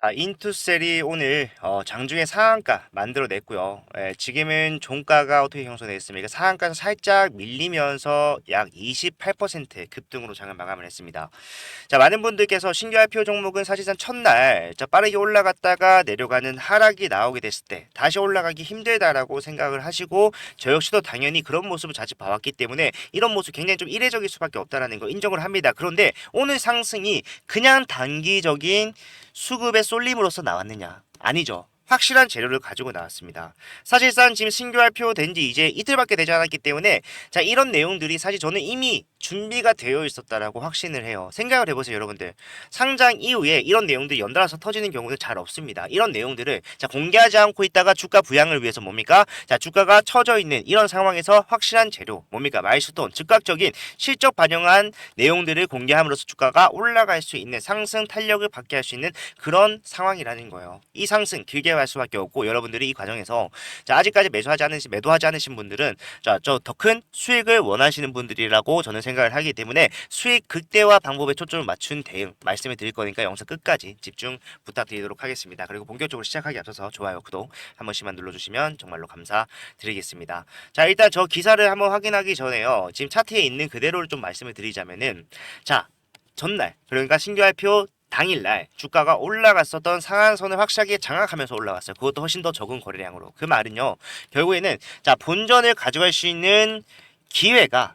아, 인투셀이 오늘 어, 장중에 상한가 만들어냈고요. 예, 지금은 종가가 어떻게 형성됐습니까? 상한가에서 살짝 밀리면서 약 28% 급등으로 장을 마감을 했습니다. 자, 많은 분들께서 신규 IPO 종목은 사실상 첫날 자, 빠르게 올라갔다가 내려가는 하락이 나오게 됐을 때 다시 올라가기 힘들다라고 생각을 하시고 저 역시도 당연히 그런 모습을 자주 봐왔기 때문에 이런 모습 굉장히 좀 이례적일 수밖에 없다라는 거 인정을 합니다. 그런데 오늘 상승이 그냥 단기적인 수급의 쏠림으로서 나왔느냐? 아니죠. 확실한 재료를 가지고 나왔습니다. 사실상 지금 신규 발표 된 지 이제 이틀밖에 되지 않았기 때문에 자 이런 내용들이 사실 저는 이미 준비가 되어 있었다라고 확신을 해요. 생각을 해보세요, 여러분들. 상장 이후에 이런 내용들이 연달아서 터지는 경우는 잘 없습니다. 이런 내용들을 자 공개하지 않고 있다가 주가 부양을 위해서 뭡니까? 자 주가가 처져 있는 이런 상황에서 확실한 재료 뭡니까? 마일스톤 즉각적인 실적 반영한 내용들을 공개함으로써 주가가 올라갈 수 있는 상승 탄력을 받게 할 수 있는 그런 상황이라는 거예요. 이 상승 길게 갈 수밖에 없고 여러분들이 이 과정에서 자 아직까지 매수하지 않으신 매도하지 않으신 분들은 자 저 더 큰 수익을 원하시는 분들이라고 저는 생각을 하기 때문에 수익 극대화 방법에 초점을 맞춘 대응 말씀을 드릴 거니까 영상 끝까지 집중 부탁드리도록 하겠습니다. 그리고 본격적으로 시작하기 앞서서 좋아요, 구독 한 번씩만 눌러주시면 정말로 감사드리겠습니다. 자 일단 저 기사를 한번 확인하기 전에요. 지금 차트에 있는 그대로를 좀 말씀을 드리자면은 자 전날 그러니까 신규 발표 당일날 주가가 올라갔었던 상한선을 확실하게 장악하면서 올라갔어요. 그것도 훨씬 더 적은 거래량으로. 그 말은요. 결국에는 자 본전을 가져갈 수 있는 기회가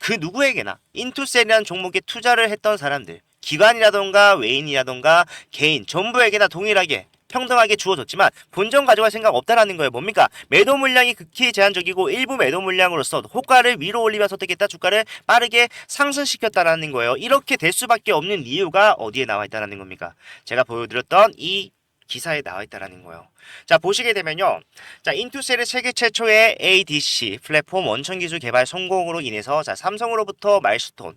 그 누구에게나 인투셀이라는 종목에 투자를 했던 사람들 기관이라던가 외인이라던가 개인 전부에게나 동일하게 평등하게 주어졌지만 본전 가져갈 생각 없다라는 거예요. 뭡니까? 매도 물량이 극히 제한적이고 일부 매도 물량으로서 호가를 위로 올리면서 어떻게 했다? 주가를 빠르게 상승시켰다라는 거예요. 이렇게 될 수밖에 없는 이유가 어디에 나와 있다라는 겁니까? 제가 보여드렸던 이 기사에 나와 있다라는 거예요. 자 보시게 되면요. 자 인투셀의 세계 최초의 ADC 플랫폼 원천 기술 개발 성공으로 인해서 자 삼성으로부터 마일스톤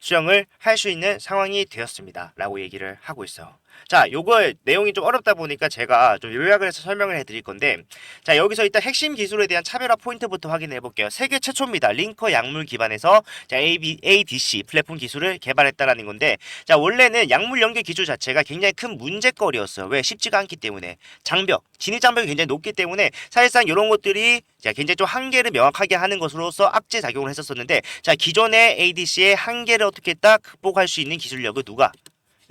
수령을 할 수 있는 상황이 되었습니다. 라고 얘기를 하고 있어요. 자, 요거 내용이 좀 어렵다 보니까 제가 좀 요약을 해서 설명을 해 드릴 건데, 자, 여기서 일단 핵심 기술에 대한 차별화 포인트부터 확인해 볼게요. 세계 최초입니다. 링커 약물 기반에서 자, AB, ADC 플랫폼 기술을 개발했다라는 건데, 자, 원래는 약물 연계 기술 자체가 굉장히 큰 문제거리였어요. 왜? 쉽지가 않기 때문에. 장벽, 진입 장벽이 굉장히 높기 때문에 사실상 이런 것들이 자, 굉장히 좀 한계를 명확하게 하는 것으로서 악재 작용을 했었었는데, 자, 기존의 ADC의 한계를 어떻게 했다? 극복할 수 있는 기술력을 누가?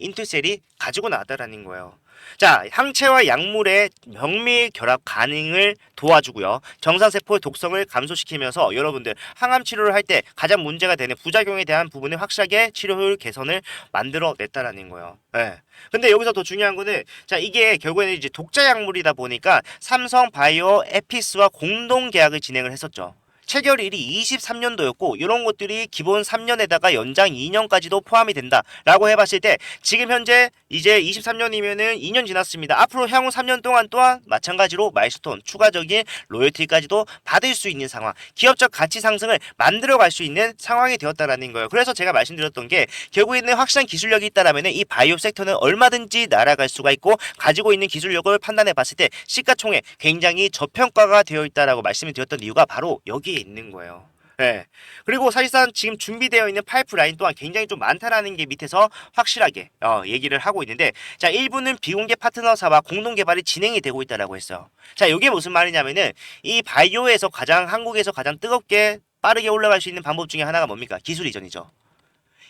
인투셀이 가지고 나왔다라는 거예요. 자, 항체와 약물의 정밀 결합 가능을 도와주고요. 정상세포의 독성을 감소시키면서 여러분들 항암 치료를 할 때 가장 문제가 되는 부작용에 대한 부분을 확실하게 치료 효율 개선을 만들어 냈다라는 거예요. 예. 근데 여기서 더 중요한 거는 자 이게 결국에는 이제 독자 약물이다 보니까 삼성 바이오 에피스와 공동 계약을 진행을 했었죠. 체결일이 23년도였고 이런 것들이 기본 3년에다가 연장 2년까지도 포함이 된다라고 해봤을 때 지금 현재 이제 23년이면은 2년 지났습니다. 앞으로 향후 3년 동안 또한 마찬가지로 마일스톤 추가적인 로열티까지도 받을 수 있는 상황, 기업적 가치 상승을 만들어갈 수 있는 상황이 되었다라는 거예요. 그래서 제가 말씀드렸던 게 결국에는 확실한 기술력이 있다라면은 이 바이오 섹터는 얼마든지 날아갈 수가 있고 가지고 있는 기술력을 판단해 봤을 때 시가총액 굉장히 저평가가 되어 있다라고 말씀을 드렸던 이유가 바로 여기에 있는 거예요. 네. 그리고 사실상 지금 준비되어 있는 파이프라인 또한 굉장히 좀 많다라는 게 밑에서 확실하게 어, 얘기를 하고 있는데 자 일부는 비공개 파트너사와 공동 개발이 진행이 되고 있다라고 했어요. 자 이게 무슨 말이냐면은 이 바이오에서 가장 한국에서 가장 뜨겁게 빠르게 올라갈 수 있는 방법 중에 하나가 뭡니까? 기술 이전이죠.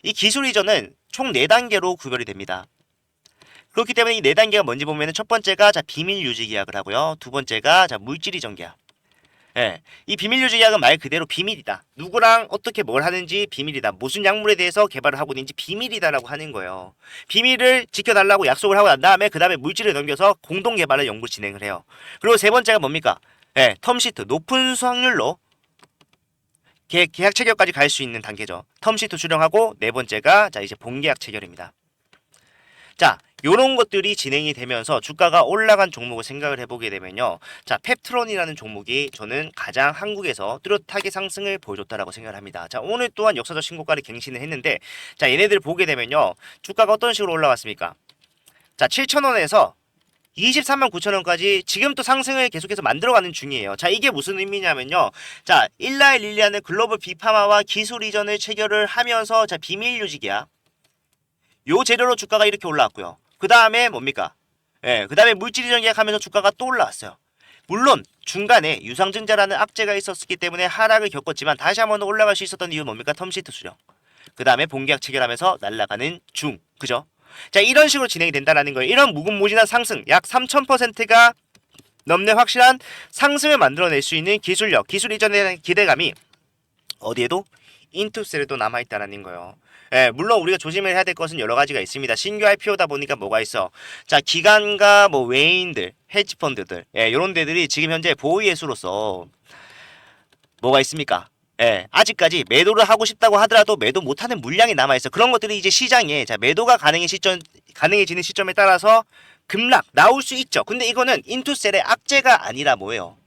이 기술 이전은 총 4단계로 구별이 됩니다. 그렇기 때문에 이 4단계가 뭔지 보면은 첫 번째가 자 비밀 유지 계약을 하고요. 두 번째가 자 물질 이전 계약. 예. 이 비밀 유지 계약은 말 그대로 비밀이다. 누구랑 어떻게 뭘 하는지 비밀이다. 무슨 약물에 대해서 개발을 하고 있는지 비밀이다라고 하는 거예요. 비밀을 지켜달라고 약속을 하고 난 다음에 그 다음에 물질을 넘겨서 공동 개발을 연구 진행을 해요. 그리고 세 번째가 뭡니까? 예, 텀시트 높은 수확률로 계, 계약 체결까지 갈 수 있는 단계죠. 텀시트 수령하고 네 번째가 자 이제 본계약 체결입니다. 자, 요런 것들이 진행이 되면서 주가가 올라간 종목을 생각을 해보게 되면요. 자, 펩트론이라는 종목이 저는 가장 한국에서 뚜렷하게 상승을 보여줬다라고 생각을 합니다. 자, 오늘 또한 역사적 신고가를 갱신을 했는데, 자, 얘네들 보게 되면요. 주가가 어떤 식으로 올라왔습니까? 자, 7,000원에서 23만 9천 원까지 지금 또 상승을 계속해서 만들어가는 중이에요. 자 이게 무슨 의미냐면요. 자 일라이 릴리아는 글로벌 비파마와 기술 이전을 체결을 하면서 자 비밀 유지계약 요 재료로 주가가 이렇게 올라왔고요. 그 다음에 뭡니까? 예, 그 다음에 물질 이전 계약하면서 주가가 또 올라왔어요. 물론 중간에 유상증자라는 악재가 있었기 때문에 하락을 겪었지만 다시 한번 올라갈 수 있었던 이유는 뭡니까? 텀시트 수령. 그 다음에 본계약 체결하면서 날아가는 중. 그죠? 자 이런 식으로 진행이 된다라는 거예요. 이런 무궁무진한 상승 약 3,000%가 넘는 확실한 상승을 만들어낼 수 있는 기술력, 기술 이전에 대한 기대감이 어디에도 인투셀에도 남아있다라는 거예요. 예, 물론 우리가 조심을 해야 될 것은 여러 가지가 있습니다. 신규 IPO다 보니까 뭐가 있어? 자, 기관과 뭐 외인들, 헤지펀드들, 예, 이런 데들이 지금 현재 보이예수로서 뭐가 있습니까? 예, 아직까지 매도를 하고 싶다고 하더라도 매도 못하는 물량이 남아 있어. 그런 것들이 이제 시장에 자 매도가 가능해 시점 가능해지는 시점에 따라서 급락 나올 수 있죠. 근데 이거는 인투셀의 악재가 아니라 뭐예요?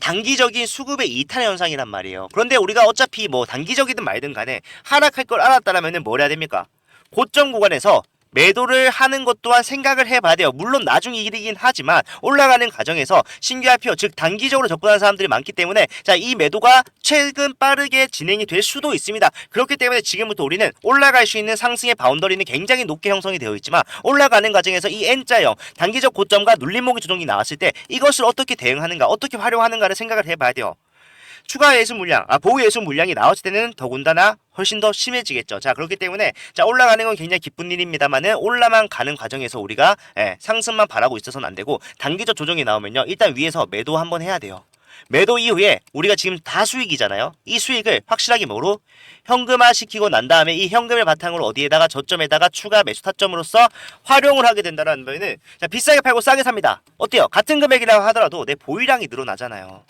단기적인 수급의 이탈 현상이란 말이에요. 그런데 우리가 어차피 뭐 단기적이든 말든 간에 하락할 걸 알았다라면은 뭘 해야 됩니까? 고점 구간에서 매도를 하는 것 또한 생각을 해봐야 돼요. 물론 나중 일이긴 하지만 올라가는 과정에서 신규 IPO 즉 단기적으로 접근하는 사람들이 많기 때문에 자 이 매도가 최근 빠르게 진행이 될 수도 있습니다. 그렇기 때문에 지금부터 우리는 올라갈 수 있는 상승의 바운더리는 굉장히 높게 형성이 되어 있지만 올라가는 과정에서 이 N자형 단기적 고점과 눌림목의 조정이 나왔을 때 이것을 어떻게 대응하는가 어떻게 활용하는가를 생각을 해봐야 돼요. 추가 예수 물량, 아 보호 예수 물량이 나왔을 때는 더군다나 훨씬 더 심해지겠죠. 자 그렇기 때문에 자 올라가는 건 굉장히 기쁜 일입니다만은 올라만 가는 과정에서 우리가 예, 상승만 바라고 있어서는 안 되고 단기적 조정이 나오면요 일단 위에서 매도 한번 해야 돼요. 매도 이후에 우리가 지금 다 수익이잖아요. 이 수익을 확실하게 뭐로 현금화 시키고 난 다음에 이 현금을 바탕으로 어디에다가 저점에다가 추가 매수 타점으로서 활용을 하게 된다는 거는 자 비싸게 팔고 싸게 삽니다. 어때요? 같은 금액이라고 하더라도 내 보유량이 늘어나잖아요.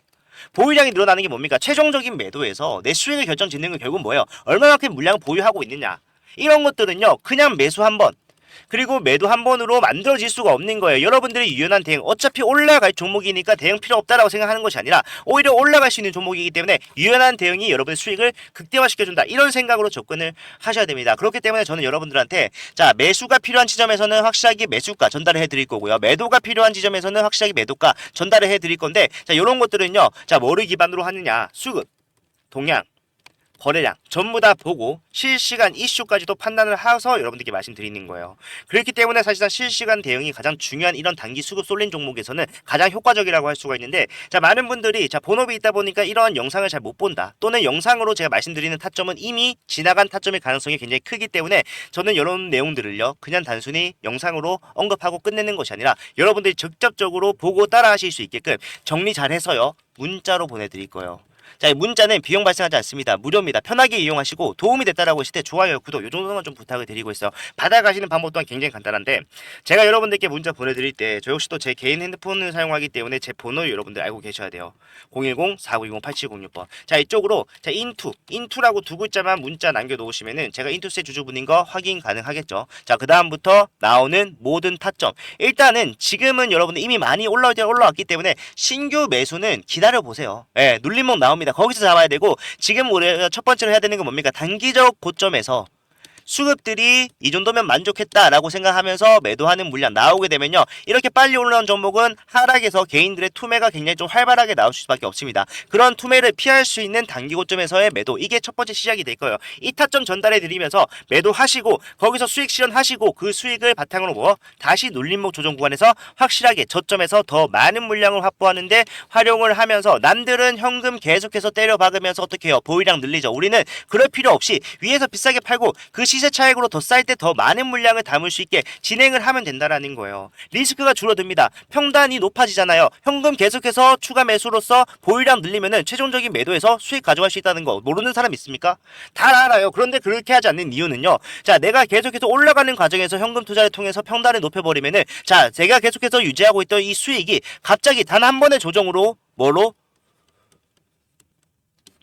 보유량이 늘어나는 게 뭡니까? 최종적인 매도에서 내 수익을 결정짓는 건 결국 뭐예요? 얼마만큼 물량을 보유하고 있느냐. 이런 것들은요, 그냥 매수 한 번, 그리고 매도 한 번으로 만들어질 수가 없는 거예요. 여러분들의 유연한 대응, 어차피 올라갈 종목이니까 대응 필요 없다라고 생각하는 것이 아니라 오히려 올라갈 수 있는 종목이기 때문에 유연한 대응이 여러분의 수익을 극대화시켜준다. 이런 생각으로 접근을 하셔야 됩니다. 그렇기 때문에 저는 여러분들한테 자 매수가 필요한 지점에서는 확실하게 매수가 전달을 해드릴 거고요. 매도가 필요한 지점에서는 확실하게 매도가 전달을 해드릴 건데 자 이런 것들은요. 자 뭐를 기반으로 하느냐? 수급, 동향, 거래량 전부 다 보고 실시간 이슈까지도 판단을 해서 여러분들께 말씀드리는 거예요. 그렇기 때문에 사실상 실시간 대응이 가장 중요한 이런 단기 수급 쏠린 종목에서는 가장 효과적이라고 할 수가 있는데 자 많은 분들이 자 본업이 있다 보니까 이런 영상을 잘 못 본다 또는 영상으로 제가 말씀드리는 타점은 이미 지나간 타점의 가능성이 굉장히 크기 때문에 저는 이런 내용들을요 그냥 단순히 영상으로 언급하고 끝내는 것이 아니라 여러분들이 직접적으로 보고 따라하실 수 있게끔 정리 잘해서요 문자로 보내드릴 거예요. 자, 이 문자는 비용 발생하지 않습니다. 무료입니다. 편하게 이용하시고 도움이 됐다라고 하실 때 좋아요, 구독 요 정도만 좀 부탁을 드리고 있어요. 받아가시는 방법 또한 굉장히 간단한데 제가 여러분들께 문자 보내드릴 때 저 역시 또 제 개인 핸드폰을 사용하기 때문에 제 번호 여러분들 알고 계셔야 돼요. 010-4920-8706번. 자, 이쪽으로 자 인투, 인투라고 두 글자만 문자 남겨놓으시면은 제가 인투스의 주주분인 거 확인 가능하겠죠. 자, 그 다음부터 나오는 모든 타점. 일단은 지금은 여러분들 이미 많이 올라올 때 올라왔기 때문에 신규 매수는 기다려 보세요. 예, 눌림목 나 옵니다. 거기서 잡아야 되고 지금 우리가 첫 번째로 해야 되는 건 뭡니까? 단기적 고점에서 수급들이 이 정도면 만족했다라고 생각하면서 매도하는 물량 나오게 되면요. 이렇게 빨리 올라온 종목은 하락에서 개인들의 투매가 굉장히 좀 활발하게 나올 수밖에 없습니다. 그런 투매를 피할 수 있는 단기 고점에서의 매도 이게 첫 번째 시작이 될 거예요. 이 타점 전달해 드리면서 매도하시고 거기서 수익 실현하시고 그 수익을 바탕으로 뭐 다시 눌림목 조정 구간에서 확실하게 저점에서 더 많은 물량을 확보하는데 활용을 하면서 남들은 현금 계속해서 때려 박으면서 어떻게 해요? 보유량 늘리죠. 우리는 그럴 필요 없이 위에서 비싸게 팔고 그 시세 차익으로 더 쌀 때 더 많은 물량을 담을 수 있게 진행을 하면 된다라는 거예요. 리스크가 줄어듭니다. 평단이 높아지잖아요. 현금 계속해서 추가 매수로서 보유량 늘리면은 최종적인 매도에서 수익 가져갈 수 있다는 거 모르는 사람 있습니까? 다 알아요. 그런데 그렇게 하지 않는 이유는요. 자, 내가 계속해서 올라가는 과정에서 현금 투자를 통해서 평단을 높여버리면은 자, 제가 계속해서 유지하고 있던 이 수익이 갑자기 단 한 번의 조정으로 뭐로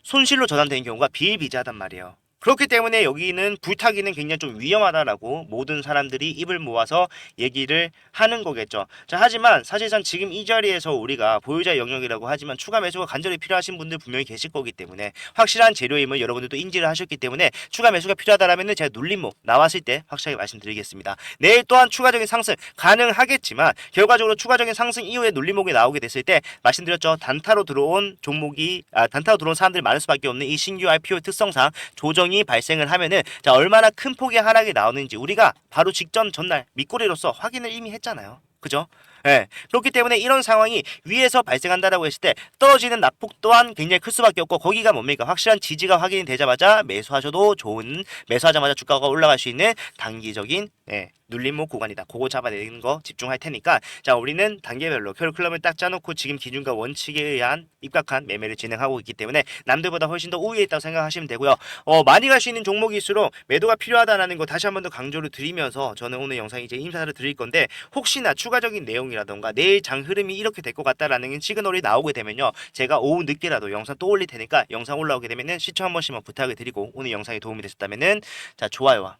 손실로 전환되는 경우가 비일비재하단 말이에요. 그렇기 때문에 여기는 불타기는 굉장히 좀 위험하다라고 모든 사람들이 입을 모아서 얘기를 하는 거겠죠. 자, 하지만 사실상 지금 이 자리에서 우리가 보유자 영역이라고 하지만 추가 매수가 간절히 필요하신 분들 분명히 계실 거기 때문에 확실한 재료임을 여러분들도 인지를 하셨기 때문에 추가 매수가 필요하다라면 제가 눌림목 나왔을 때 확실하게 말씀드리겠습니다. 내일 또한 추가적인 상승 가능하겠지만 결과적으로 추가적인 상승 이후에 눌림목이 나오게 됐을 때 말씀드렸죠. 단타로 들어온 종목이 아, 단타로 들어온 사람들이 많을 수밖에 없는 이 신규 IPO 특성상 조정이 발생을 하면은 자 얼마나 큰 폭의 하락이 나오는지 우리가 바로 직전 전날 밑꼬리로서 확인을 이미 했잖아요. 그죠? 예. 그렇기 때문에 이런 상황이 위에서 발생한다라고 했을 때 떨어지는 낙폭 또한 굉장히 클 수밖에 없고 거기가 뭡니까? 확실한 지지가 확인이 되자마자 매수하셔도 좋은 매수하자마자 주가가 올라갈 수 있는 단기적인 예, 눌림목 구간이다. 그거 잡아내는 거 집중할 테니까 자 우리는 단계별로 큐클럽을 딱 짜놓고 지금 기준과 원칙에 의한 입각한 매매를 진행하고 있기 때문에 남들보다 훨씬 더 우위에 있다고 생각하시면 되고요. 어, 많이 갈 수 있는 종목일수록 매도가 필요하다라는 거 다시 한 번 더 강조를 드리면서 저는 오늘 영상 이제 인사를 드릴 건데 혹시나 추가적인 내용이 라던가 내일 장 흐름이 이렇게 될 것 같다라는 시그널이 나오게 되면요 제가 오후 늦게라도 영상 또 올릴 테니까 영상 올라오게 되면은 시청 한 번씩만 부탁을 드리고 오늘 영상이 도움이 되셨다면은 자 좋아요와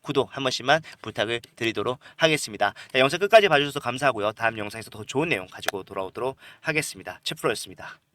구독 한 번씩만 부탁을 드리도록 하겠습니다. 자, 영상 끝까지 봐주셔서 감사하고요. 다음 영상에서 더 좋은 내용 가지고 돌아오도록 하겠습니다. 최프로였습니다.